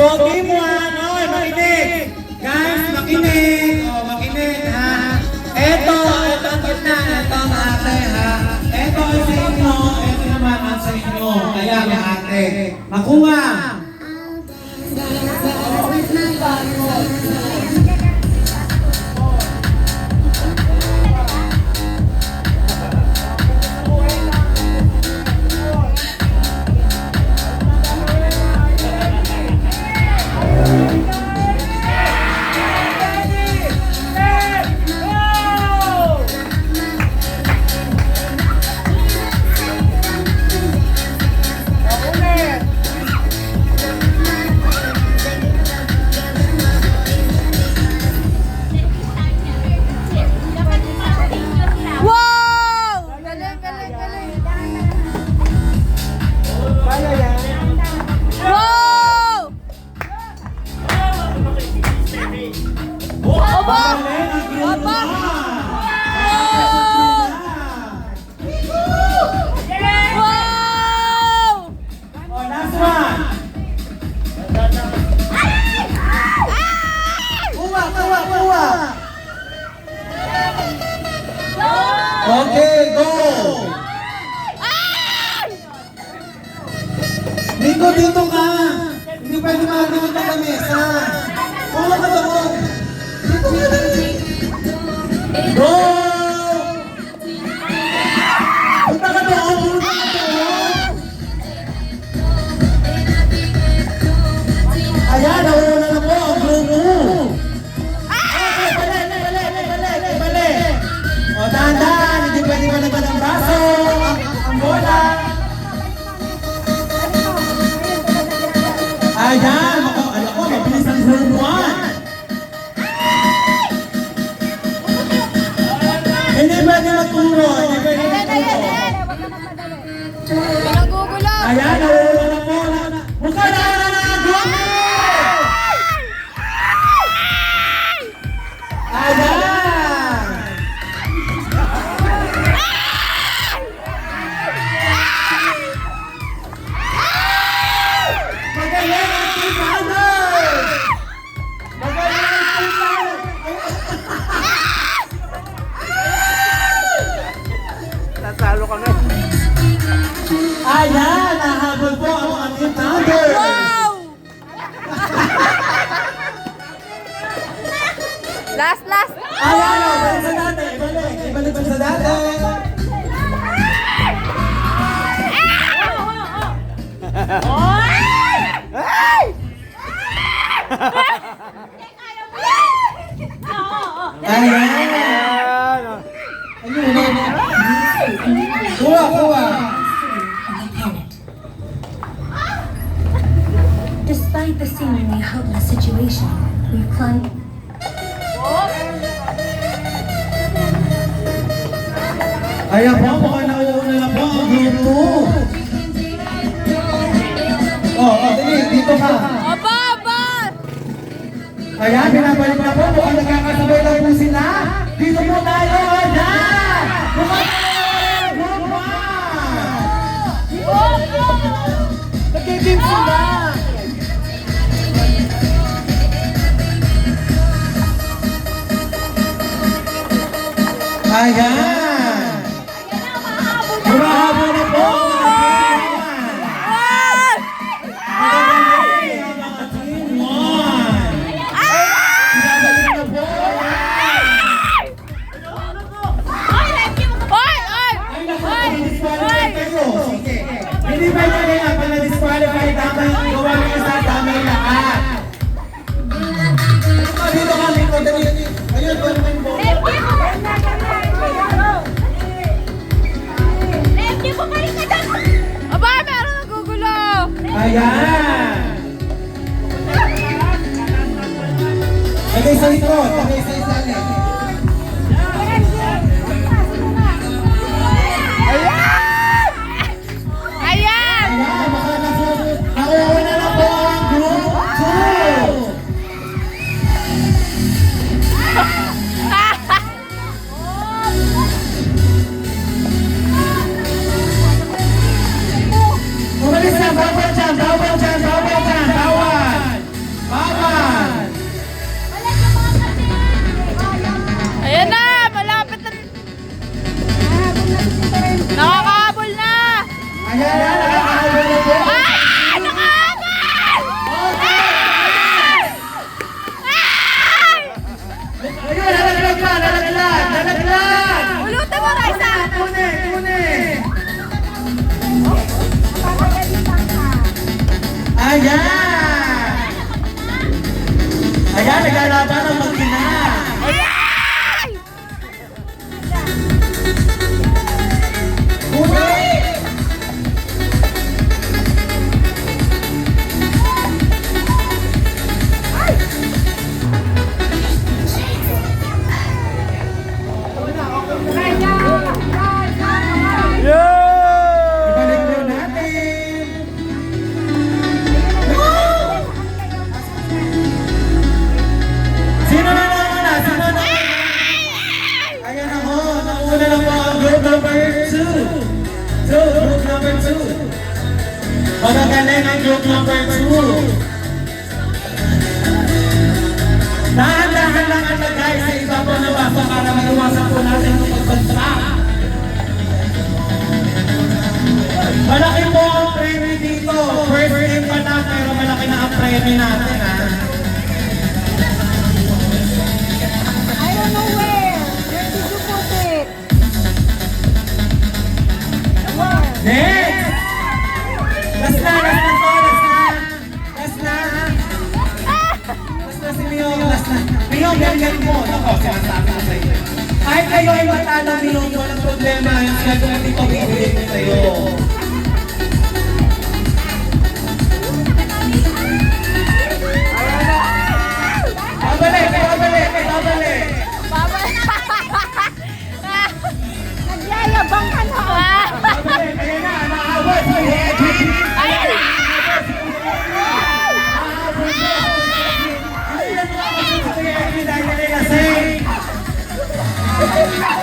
Pogi mo ano, makinig. Guys, makinig. Oh, makinig ha. Eto, eto ang gitna, eto ang ate ha. Eto ang sa inyo, eto naman ang sa inyo. Kaya ate. Makuha. Dito, dito ka. Hindi pwede makakita ka mesa. Kuha ka doon. Dito ka dali. Go! Pwede magturo, hindi magturo. Pinagugulo! Ayan, nawala na po. Mukha na last, last! Ayan, o, balik sa dati, ibalik, ibalik Kuha, kuha. Despite the seemingly hopeless situation, we've climbed. Ayan po, mukhang nauuna na po ang group 2. Oh, oh, dali, dito ka. Aba, aba! Ayan, binabalik na po. Mukhang nagkakasabay lang po sila. Dito po tayo. Ayan! Mukhang tayo. Group 1. Nagkikim sila. Ayan! Sa likod, Nakakahabol na! Ah! Ayan na, nakakahabol na po! Ah! Nakahabol! Ah! Ayun, nalaglag na, nalaglag! Nalaglag! Ulutan mo, Raisa! Tune, tune! Ayan! So, group number 2. Magagaling ang group number 2. Dahan-dahan lang ang lagay sa iba po na basa para maiwasan po natin ang pagbansa. Next! Last na, last na to, last na. Last na. Last na si Mio, last na. Mio, ganyan mo. Ako, sinasabi ko sa iyo. Kahit kayo ay matalo, Mio, Yeah.